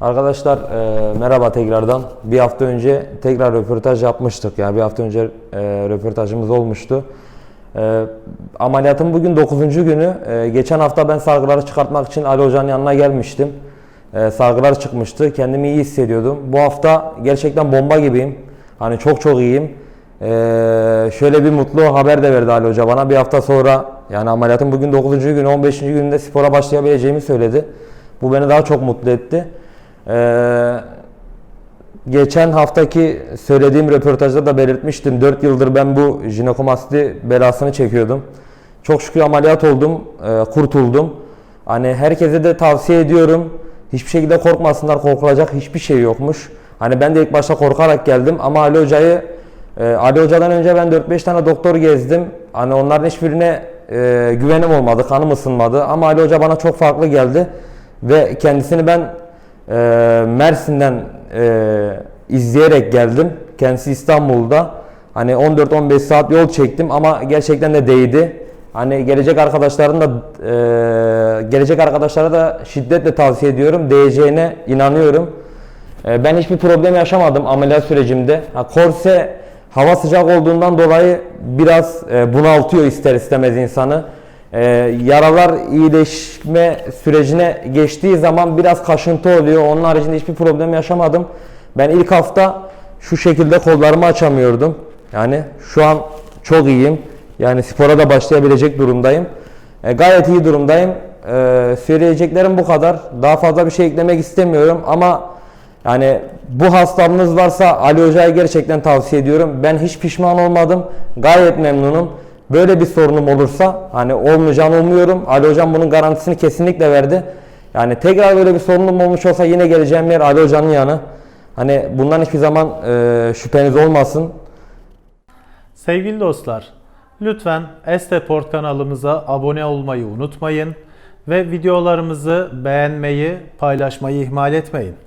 Arkadaşlar e, merhaba tekrardan. Bir hafta önce tekrar röportaj yapmıştık. Yani bir hafta önce e, röportajımız olmuştu. E, ameliyatın bugün 9. günü. E, geçen hafta ben sargıları çıkartmak için Ali Hoca'nın yanına gelmiştim. E, sargılar çıkmıştı. Kendimi iyi hissediyordum. Bu hafta gerçekten bomba gibiyim. Hani çok çok iyiyim. E, şöyle bir mutlu haber de verdi Ali Hoca bana. Bir hafta sonra yani ameliyatın bugün 9. günü 15. gününde spora başlayabileceğimi söyledi. Bu beni daha çok mutlu etti. Ee, geçen haftaki söylediğim röportajda da belirtmiştim. 4 yıldır ben bu jinekomasti belasını çekiyordum. Çok şükür ameliyat oldum, e, kurtuldum. Hani herkese de tavsiye ediyorum. Hiçbir şekilde korkmasınlar, korkulacak hiçbir şey yokmuş. Hani ben de ilk başta korkarak geldim ama Ali Hoca'yı e, Ali Hoca'dan önce ben 4-5 tane doktor gezdim. Hani onların hiçbirine e, güvenim olmadı, kanım ısınmadı. Ama Ali Hoca bana çok farklı geldi. Ve kendisini ben e, Mersin'den e, izleyerek geldim. Kendisi İstanbul'da. Hani 14-15 saat yol çektim ama gerçekten de değdi. Hani gelecek arkadaşların da e, gelecek arkadaşlara da şiddetle tavsiye ediyorum. Değeceğine inanıyorum. E, ben hiçbir problem yaşamadım ameliyat sürecimde. Ha, korse hava sıcak olduğundan dolayı biraz e, bunaltıyor ister istemez insanı. E, yaralar iyileşme sürecine geçtiği zaman biraz kaşıntı oluyor. Onun haricinde hiçbir problem yaşamadım. Ben ilk hafta şu şekilde kollarımı açamıyordum. Yani şu an çok iyiyim. Yani spora da başlayabilecek durumdayım. E, gayet iyi durumdayım. E, söyleyeceklerim bu kadar. Daha fazla bir şey eklemek istemiyorum ama yani bu hastalığınız varsa Ali Hoca'yı gerçekten tavsiye ediyorum. Ben hiç pişman olmadım. Gayet memnunum. Böyle bir sorunum olursa hani olmayacağını umuyorum. Ali Hocam bunun garantisini kesinlikle verdi. Yani tekrar böyle bir sorunum olmuş olsa yine geleceğim yer Ali Hoca'nın yanı. Hani bundan hiçbir zaman e, şüpheniz olmasın. Sevgili dostlar, lütfen Esteport kanalımıza abone olmayı unutmayın ve videolarımızı beğenmeyi, paylaşmayı ihmal etmeyin.